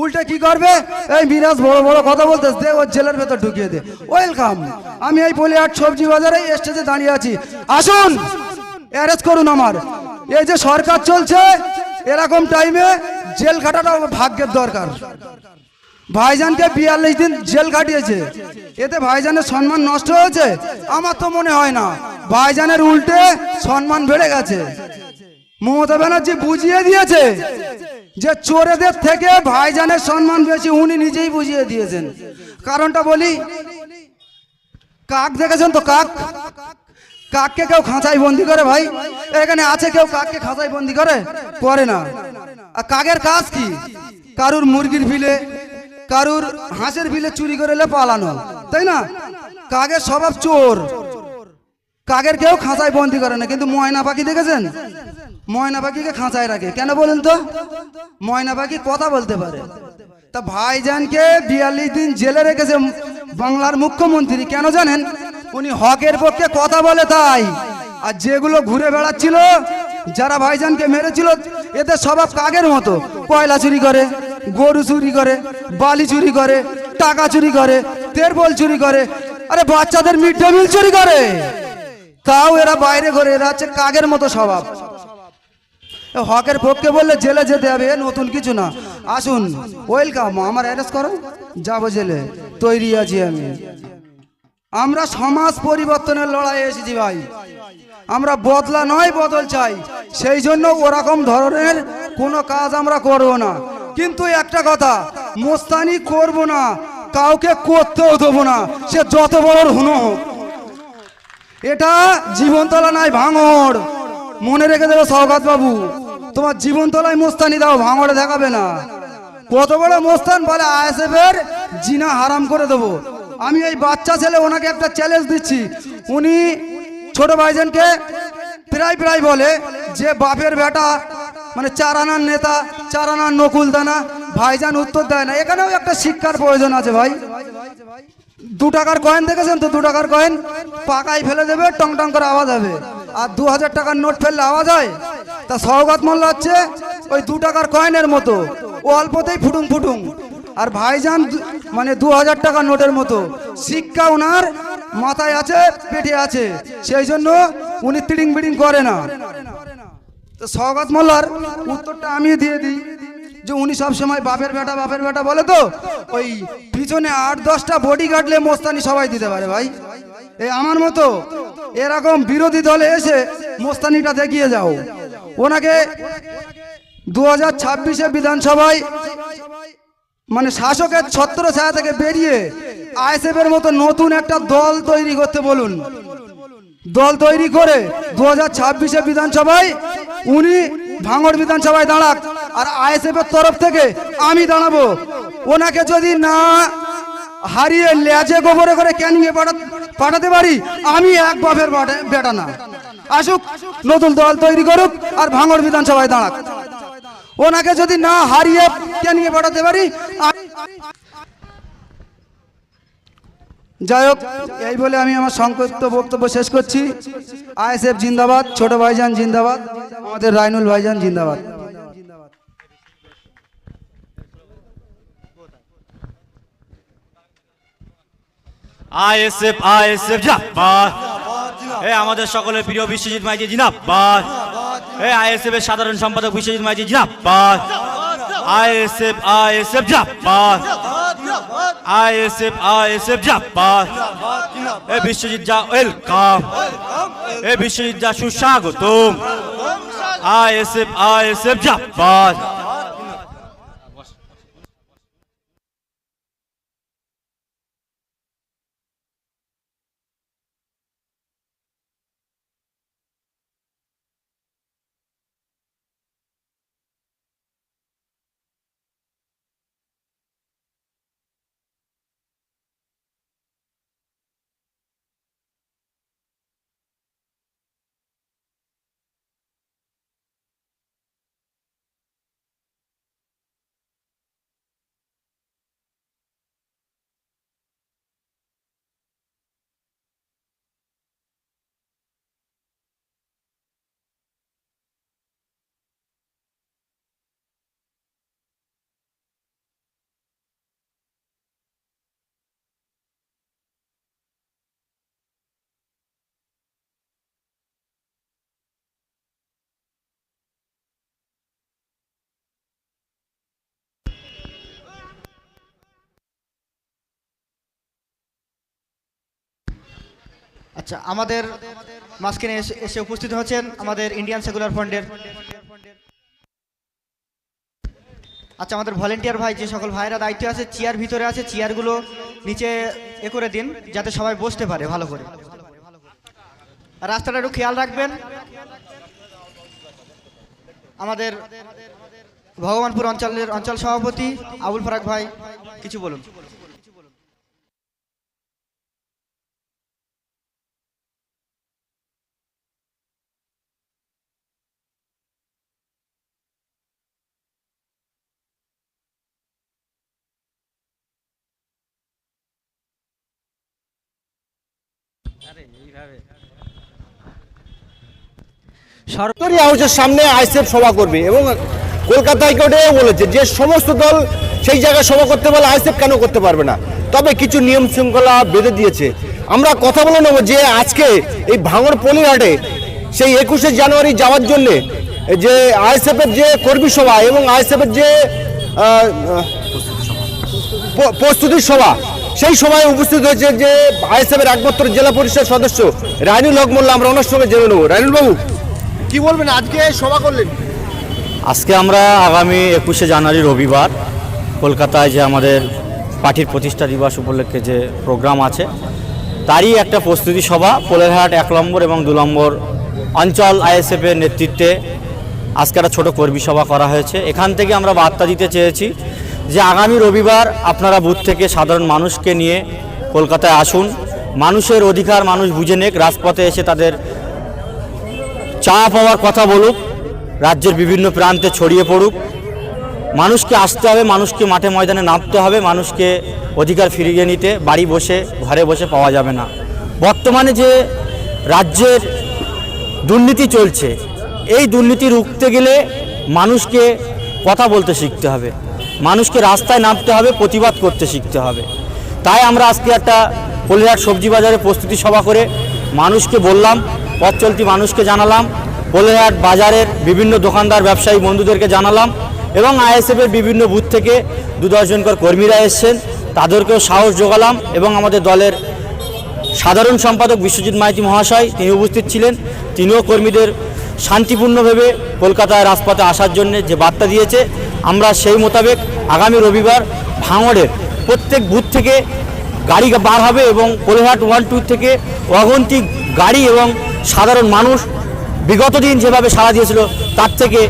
উল্টে কি করবে? এই মিরাজ বড় বড় কথা বলতেস দে ওর জেলের ভেতর ঢুকিয়ে দে। ওয়েলকাম আমি এই বলি পলিহাট সবজি বাজারে স্টেজে দাঁড়িয়ে আছি। আসুন অ্যারেস্ট করুন আমার। এই যে সরকার চলছে, এরকম টাইমে জেল খাটাটা ভাগ্যের দরকার। ভাইজানকে বিয়াল্লিশ দিন জেল কাটিয়েছে। এতে ভাইজানের সম্মান নষ্ট হয়েছে? আমার তো মনে হয় না। ভাইজানের উল্টে সম্মান বেড়ে গেছে। মমতা ব্যানার্জি বুঝিয়ে দিয়েছে। যে চোরেদের থেকে ভাইজানের সম্মান বেশি উনি নিজেই বুঝিয়ে দিয়েছেন। কারণটা বলি, কাক দেখেছেন তো কাক? কাককে কেউ খাঁচাই বন্দি করে ভাই? এখানে আছে কেউ কাককে খাঁচাই বন্দি করে? করে না। আর কাকের কাজ কি? কারুর মুরগির ভিলে কারুর হাঁসের ভিলে চুরি করে এলে পালানো, তাই না? কাকের স্বভাব চোর। কাকের কেউ খাঁচায় বন্দি করে না, কিন্তু ময়না পাখি দেখেছেন? ময়না পাখিকে খাঁচায় রাখে। কেন বলেন তো? ময়না পাখি কথা বলতে পারে। তা ভাইজানকে বিয়াল্লিশ দিন জেলে রেখেছে বাংলার মুখ্যমন্ত্রী। কেন জানেন? উনি হকের পক্ষে কথা বলে তাই। আর যেগুলো ঘুরে বেড়াচ্ছিল, যারা ভাইজানকে মেরেছিল, এদের স্বভাব কাকের মতো? কয়লা চুরি করে, গরু চুরি করে, বালি চুরি করে, টাকা চুরি করে তেরবল চুরি করে। আরে বাচ্চাদের মিড ডে মিল চুরি করে। তাও এরা বাইরে করে এরা হচ্ছে কাগের মতো স্বভাব। হকের পক্ষে বললে জেলে যেতে হবে নতুন কিছু না। আসুন ওয়েলকাম আমার অ্যারেস্ট করো। যাব জেলে, তৈরি আছি আমি। আমরা সমাজ পরিবর্তনের লড়াইয়ে এসেছি ভাই। আমরা বদলা নয়, বদল চাই। সেই জন্য ওরকম ধরনের কোনো কাজ আমরা করব না। কিন্তু একটা কথা, মোস্তানি করব না, কাউকে করতেও দেবো না। সে যত বড় হুনো হোক। এটা জীবনতলা নাই ভাঙড়। মনে রেখে দেবে সৌগাত বাবু। তোমার জীবন তলায় মোস্তানি দাও, ভাঙড়ে দেখাবে না। কত বড় মোস্তান বলে আইএসএফ এর জিনা হারাম করে দেবো। আমি এই বাচ্চা ছেলে, ওনাকে একটা চ্যালেঞ্জ দিচ্ছি। উনি ছোট ভাইজনকে প্রায় প্রায় বলে যে, বাপের বেটা মানে চার আনার নেতা, চার আনার নকুল দানা ভাইজান উত্তর দেয় না। এখানেও একটা শিক্ষার প্রয়োজন আছে ভাই। দু টাকার কয়েন দেখেছেন তো? দু টাকার কয়েন পাকায় ফেলে দেবে টং টং করে আওয়াজ হবে। আর দু হাজার টাকার নোট ফেললে আওয়াজ হয়? তা সৌগত মোল্লা হচ্ছে ওই দু টাকার কয়েনের মতো। ও অল্পতেই ফুটুং ফুটুং। আর ভাইজান মানে দু হাজার টাকার নোটের মতো। শিক্ষা ওনার মাথায় আছে, পেটে আছে। সেই জন্য উনি তিড়িং বিড়িং করে না। তো সৌগত মোল্লার উত্তরটা আমি দিয়ে দিই। যে উনি সব সময় বাপের বেটা বাপের বেটা বলে তো, ওই পিছনে আট, দশটা বডি গার্ডলে মোস্তানি সবাই দিতে পারে ভাই। এই আমার মতো এরকম বিরোধী দলে এসে মোস্তানিটা দেখিয়ে যাও। ওনাকে দু হাজার ছাব্বিশে বিধানসভায় মানে শাসকের ছত্র ছায়া থেকে বেরিয়ে আইএসএফ এর মতো নতুন একটা দল তৈরি করতে বলুন। দল তৈরি করে দু হাজার ছাব্বিশে বিধানসভায় উনি ভাঙড় বিধানসভায় দাঁড়াক। আর আইএসএফ এর তরফ থেকে আমি দাঁড়াবো ওনাকে যদি না হারিয়ে লেজে গোবরে করে ক্যানিংয়ে পাঠা- পাঠাতে পারি, আমি এক বাপের বেটা না। আসুক, নতুন দল তৈরি করুক আর ভাঙড় বিধানসভায় দাঁড়াক। ওনাকে যদি না হারিয়ে ক্যানিংয়ে পাঠাতে পারি যাই হোক, এই বলে আমি আমার সংক্ষিপ্ত বক্তব্য শেষ করছি। আইএসএফ জিন্দাবাদ, ছোট ভাইজান জিন্দাবাদ, আমাদের রাইনুল ভাইজান জিন্দাবাদ। আইএসএফ আইএসএফ, জিন্দাবাদ। এ আমাদের সকলের প্রিয় বিশ্বজিৎ মাইজি জিন্দাবাদ। এ আইএসএফ এর সাধারণ সম্পাদক বিশ্বজিৎ মাইজি জিন্দাবাদ। আইএসএফ আইএসএফ, জিন্দাবাদ। আইএসএফ আইএসএফ, জিন্দাবাদ। এ বিশ্বজিৎ যা ওয়েলকাম। এ বিশ্বজিৎ যা সুস্বাগতম। আইএসএফ আইএসএফ, জিন্দাবাদ। আচ্ছা আমাদের মাঝখানে এসে- উপস্থিত হচ্ছেন আমাদের ইন্ডিয়ান সেকুলার ফ্রন্টের আচ্ছা আমাদের ভলেন্টিয়ার ভাই, যে সকল ভাইরা দায়িত্ব আছে চেয়ার ভিতরে আছে চেয়ারগুলো নিচে এ করে দিন, যাতে সবাই বসতে পারে ভালো করে। রাস্তাটা একটু খেয়াল রাখবেন। আমাদের ভগবানপুর অঞ্চলের অঞ্চল সভাপতি আবুল ফারাক ভাই, কিছু বলুন। সরকারি হাউসের সামনে আইসেফ সভা করবে এবং কলকাতা হাইকোর্টেও বলেছে যে সমস্ত দল সেই জায়গায় সভা করতে পারলে আইসেফ কেন করতে পারবে না। তবে কিছু নিয়ম শৃঙ্খলা বেঁধে দিয়েছে। আমরা কথা বলে নেব যে আজকে এই ভাঙর পলিরহাটে সেই একুশে জানুয়ারি যাওয়ার জন্যে যে আইএসএফের যে কর্মী সভা এবং আইএসএফের যে প্রস্তুতি সভা। সেই সময় উপস্থিত হয়েছে যে আইএসএফের একমাত্র জেলা পরিষদ সদস্য রাইনুল হক মোল্লা। আমরা ওনার সঙ্গে জেনে নেব। রাইনুল বাবু, কি বলবেন? আজকে সভা করলেন আজকে আমরা আগামী একুশে জানুয়ারি রবিবার কলকাতায় যে আমাদের পার্টির প্রতিষ্ঠা দিবস উপলক্ষে যে প্রোগ্রাম আছে, তারই একটা প্রস্তুতি সভা, পোলেরহাট এক নম্বর এবং দু নম্বর অঞ্চল আইএসএফের নেতৃত্বে আজকে একটা ছোটো কর্মী সভা করা হয়েছে। এখান থেকে আমরা বার্তা দিতে চেয়েছি যে আগামী রবিবার আপনারা বুথ থেকে সাধারণ মানুষকে নিয়ে কলকাতায় আসুন। মানুষের অধিকার মানুষ বুঝে নেক, রাজপথে এসে তাদের চা পাওয়ার কথা বলুক, রাজ্যের বিভিন্ন প্রান্তে ছড়িয়ে পড়ুক। মানুষকে আসতে হবে, মানুষকে মাঠে ময়দানে নামতে হবে, মানুষকে অধিকার ফিরিয়ে নিতে, বাড়ি বসে, ঘরে বসে পাওয়া যাবে না। বর্তমানে যে রাজ্যের দুর্নীতি চলছে, এই দুর্নীতি রুখতে গেলে মানুষকে কথা বলতে শিখতে হবে। মানুষকে রাস্তায় নামতে হবে, প্রতিবাদ করতে শিখতে হবে। তাই আমরা আজকে একটা পলিহাট সবজি বাজারে প্রস্তুতি সভা করে মানুষকে বললাম, পথ চলতি মানুষকে জানালাম, পলিহাট বাজারের বিভিন্ন দোকানদার, ব্যবসায়ী বন্ধুদেরকে জানালাম এবং আইএসএফের বিভিন্ন বুথ থেকে দু দশজনকর কর্মীরা এসছেন। তাদেরকেও সাহস যোগালাম এবং আমাদের দলের সাধারণ সম্পাদক বিশ্বজিৎ মাইতি মহাশয় তিনি উপস্থিত ছিলেন। তিনিও কর্মীদের শান্তিপূর্ণভাবে কলকাতায় রাজপথে আসার জন্য যে বার্তা দিয়েছে, আমরা সেই মোতাবেক আগামী রবিবার ভাঙড়ের প্রত্যেক বুথ থেকে গাড়ি বার হবে এবং কোলেহাট ওয়ান, টু থেকে অগন্তি গাড়ি এবং সাধারণ মানুষ বিগত দিন যেভাবে সাড়া দিয়েছিল, তার থেকে